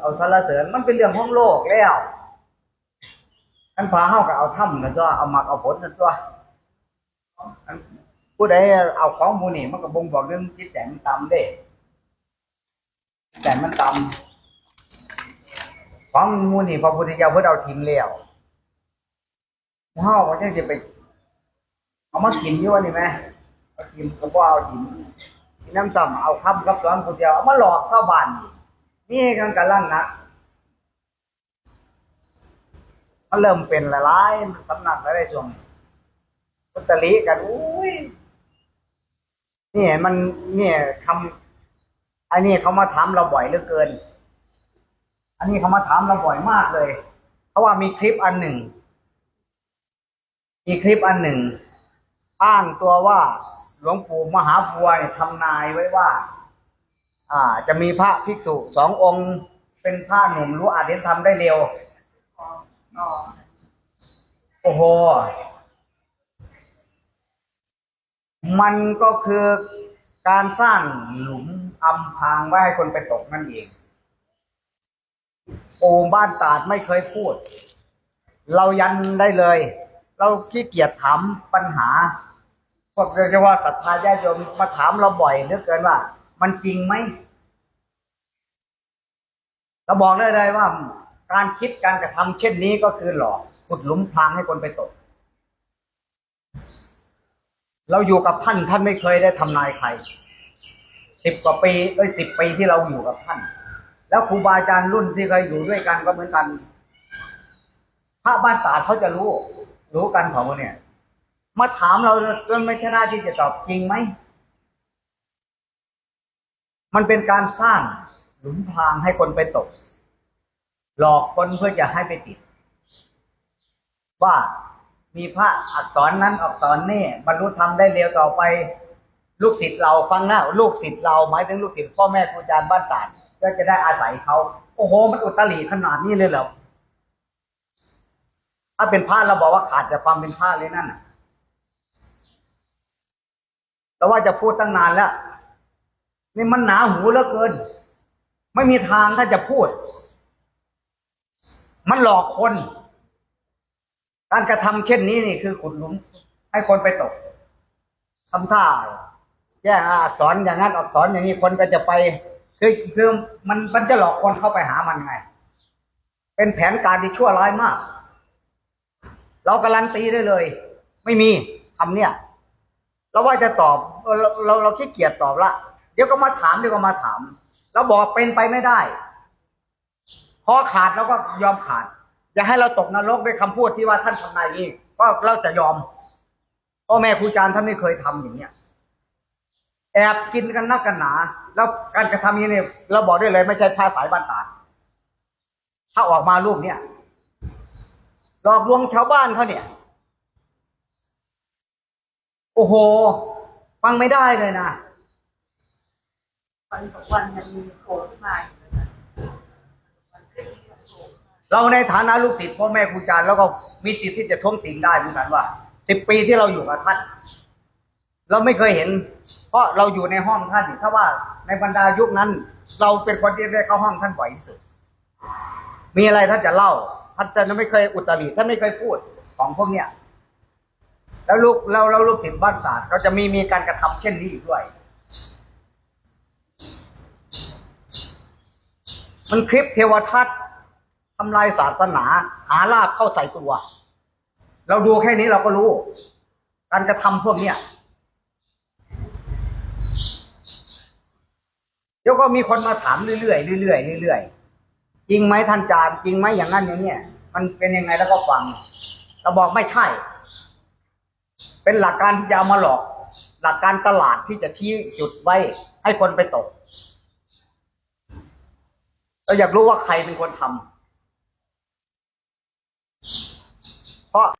เอาสารเสริญมันเป็นเรื่องของโลกแล้วอันพาเฮาก็เอาถ้ำกันตัวเอามักเอาผลกันตัวอันผู้ใดเอาของมูนี่มันก็บ่งบอกเรื่องจิตใจมันต่ำเด้แต่มันต่ำของมูนี่พระพุทธเจ้าเพิ่นเอาทิมแล้วเฮาก็จังสิไปเอามากินอยู่ว่านี่แม่เอากินก็บ่เอากินกินน้ำซ้ำเอาคำกับสอนผู้เดียวเอามาหลอกชาวบ้านอีก นี่กันกำลังนะมันเริ่มเป็นละลายมันสำนักแล้วได้ช่วงพุตลิกันอุ้ยนี่มันเนี่ยคำอันนี้เขามาถามเราบ่อยเหลือเกิน อันนี้เขามาถามเราบ่อยมากเลยเพราะว่ามีคลิปอันหนึ่ง มีคลิปอันหนึ่ง อ้างตัวว่า หลวงปู่มหาบัวเนี่ยทำนายไว้ว่า อ่า จะมีพระภิกษุสององค์เป็นพระหนุ่มรู้อาจเห็นทำได้เร็วโอ้โห มันก็คือการสร้างหลุมอำพรางไว้ให้คนไปตกนั่นเองปู่บ้านตาดไม่เคยพูด เรายันได้เลย เราขี้เกียจถามปัญหาพวกเรียกว่าศรัทธาญาติโยมมาถามเราบ่อยเหลือเกินว่า มันจริงไหมเราบอกได้เลยว่า การคิดการกระทำเช่นนี้ก็คือหลอกขุดหลุมพรางให้คนไปตก เราอยู่กับท่านท่านไม่เคยได้ทำนายใครสิบกว่าปีเอ้ยสิบปีที่เราอยู่กับท่าน แล้วครูบาอาจารย์รุ่นที่เคยอยู่ด้วยกันก็เหมือนกันพระบ้านตาเขาจะรู้ รู้กันของเนี่ย มาถามเราจนไม่ชนะที่จะตอบจริงไหม มันเป็นการสร้างหลุมพรางให้คนไปตก หลอกคนเพื่อจะให้ไปติด ว่ามีพระอักษรนั้นอักษรนี่บรรลุธรรมได้เร็วต่อไป ลูกศิษย์เราฟังนะลูกศิษย์เราหมายถึงลูกศิษย์พ่อแม่ครูอาจารย์บ้านตาดก็จะได้อาศัยเขาโอ้โห มันอุตริขนาดนี้เลยเหรอถ้าเป็นพระเราบอกว่าขาดจากความเป็นพระเลยนั่นน่ะแต่ว่าจะพูดตั้งนานแล้ว นี่มันหนาหูเหลือเกิน ไม่มีทางถ้าจะพูด มันหลอกคน การกระทำเช่นนี้นี่คือขุดหลุม ให้คนไปตกทำท่าแย่อักษรอย่างนั้นอักษรอย่างนี้คนก็จะไป คือคือมันมันจะหลอกคนเข้าไปหามันไง เป็นแผนการที่ชั่วร้ายมาก เราการันตีได้เลย ไม่มีคำเนี่ยเราว่าจะตอบ เราเราเราขี้เกียจตอบละ เดี๋ยวก็มาถามเดี๋ยวก็มาถามเราบอกเป็นไปไม่ได้พอขาดเราก็ยอมขาด อย่าให้เราตกนรกด้วยคำพูดที่ว่าท่านทำนายนี้ก็เราจะยอมพ่อแม่ครูอาจารย์ท่านไม่เคยทำอย่างเนี้ยแอบกินกันนักกันหนา แล้วการกระทำอย่านี้เนี่ยเราบอกได้เลยไม่ใช่ภาษายบ้านตาถ้าออกมารูปเนี่ยหลอกลวงชาวบ้านเขาเนี่ย โอ้โห ฟังไม่ได้เลยนะ วันสองวันมันมีโผล่ขึ้นมาอยู่นะวันขึ้นที่โผล่ขึ้นมาเราในฐานะลูกศิษย์พ่อแม่ครูอาจารย์แล้วก็มีสิทธิ์ที่จะท้วงติงได้เหมือนกันว่าสิบปีที่เราอยู่กับท่าน เราไม่เคยเห็น เพราะเราอยู่ในห้องท่านถ้าว่าในบรรดายุคนั้น เราเป็นคนที่ได้เข้าห้องท่านบ่อยที่สุด มีอะไรท่านจะเล่าท่านจะไม่เคยอุตริท่านไม่เคยพูดของพวกเนี้ยแล้วลูกเราเราลูกศิษย์บ้านศาสตร์เราจะมีมีการกระทำเช่นนี้อีกด้วย มันคลิปเทวทัศน์ทำลายศาสนาหาลาบเข้าใส่ตัว เราดูแค่นี้เราก็รู้ การกระทำพวกเนี้ยเดี๋ยวก็มีคนมาถามเรื่อยๆเรื่อยๆเรื่อยๆจริงไหมท่านจารย์จริงไหมอย่างนั้นอย่างเนี้ยมันเป็นยังไงแล้วก็ฟังเราบอกไม่ใช่ เป็นหลักการที่จะเอามาหลอก หลักการตลาดที่จะชี้จุดไว้ให้คนไปตก เราอยากรู้ว่าใครเป็นคนทำเพราะ